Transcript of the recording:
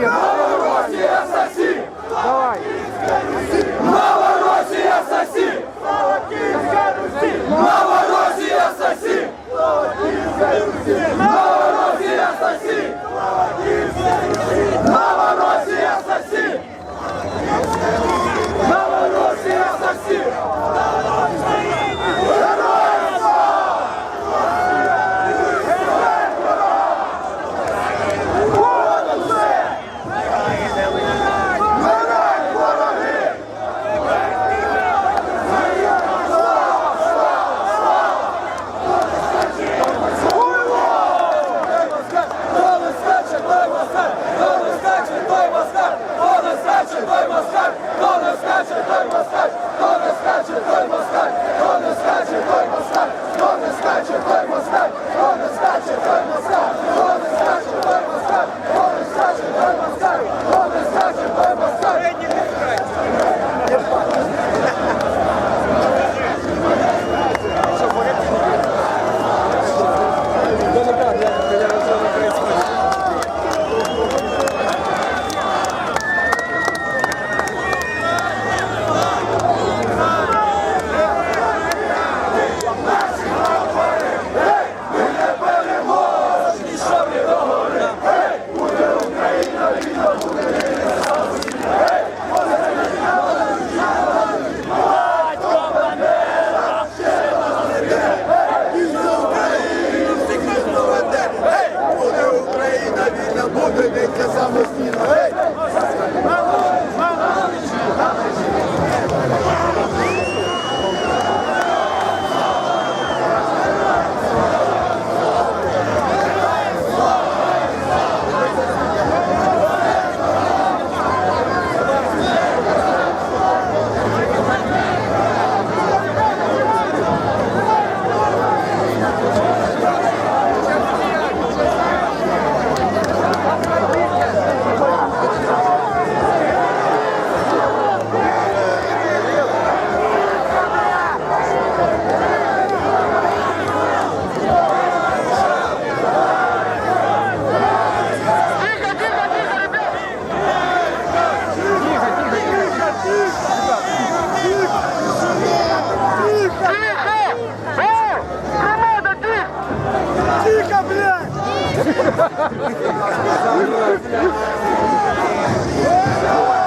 Yeah. москаль, той москаль, той москаль, той москаль, той москаль. Thank you.